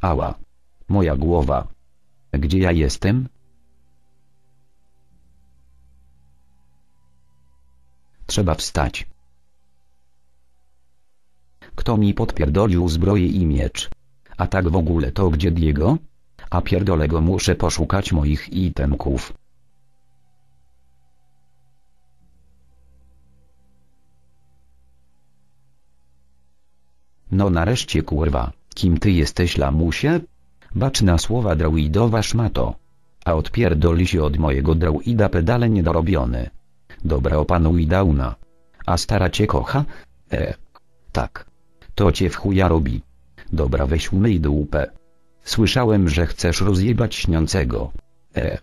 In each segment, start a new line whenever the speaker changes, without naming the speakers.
Ała. Moja głowa. Gdzie ja jestem? Trzeba wstać. Kto mi podpierdolił zbroję i miecz? A tak w ogóle to gdzie Diego? A pierdolę go muszę poszukać moich itemków. No nareszcie kurwa, kim ty jesteś lamusie? Baczna słowa drauidowa szmato. A odpierdoli się od mojego drauida pedale niedorobiony. Dobra opanuj dauna. A stara cię kocha? E. Tak. To cię w chuja robi. Dobra weź umyj dupę. Słyszałem, że chcesz rozjebać śniącego. E.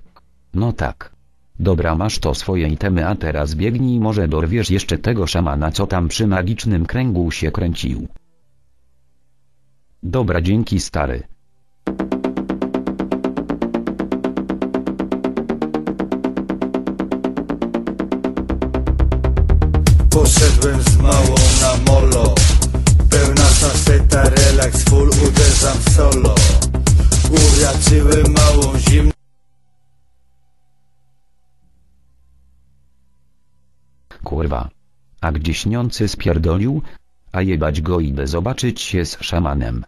No tak. Dobra masz to swoje itemy a teraz biegnij może dorwiesz jeszcze tego szamana co tam przy magicznym kręgu się kręcił. Dobra dzięki stary.
Poszedłem z małą na molo Pełna saseta, relaks, full, uderzam solo Uraczyłem małą zimną
Kurwa. A gdzie śniący spierdolił? A jebać go idę zobaczyć się z szamanem.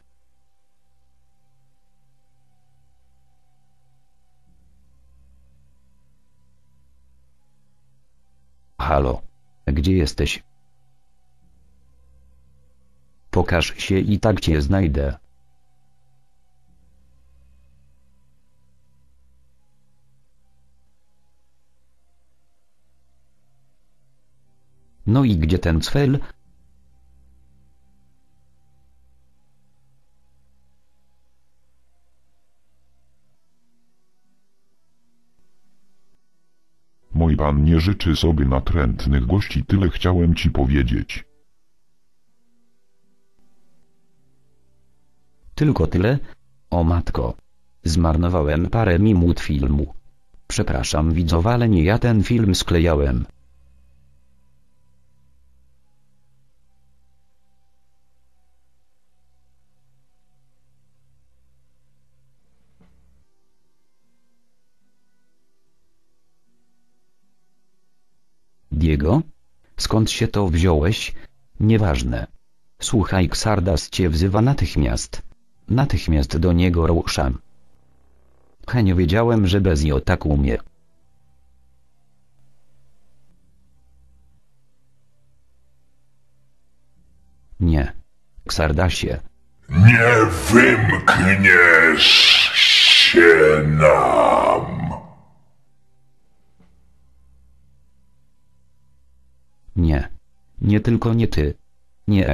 Halo. Gdzie jesteś? Pokaż się i tak cię znajdę. No i gdzie ten cfel?
Mój pan nie życzy sobie natrętnych gości, tyle chciałem ci powiedzieć.
Tylko tyle? O matko. Zmarnowałem parę minut filmu. Przepraszam widzowa, ale nie ja ten film sklejałem. Diego? Skąd się to wziąłeś? Nieważne. Słuchaj, Xardas cię wzywa natychmiast. Natychmiast do niego ruszam. He nie wiedziałem, że bez jo tak umie. Nie. Xardasie.
Nie wymkniesz się nam.
Nie. Nie tylko nie ty. Nie.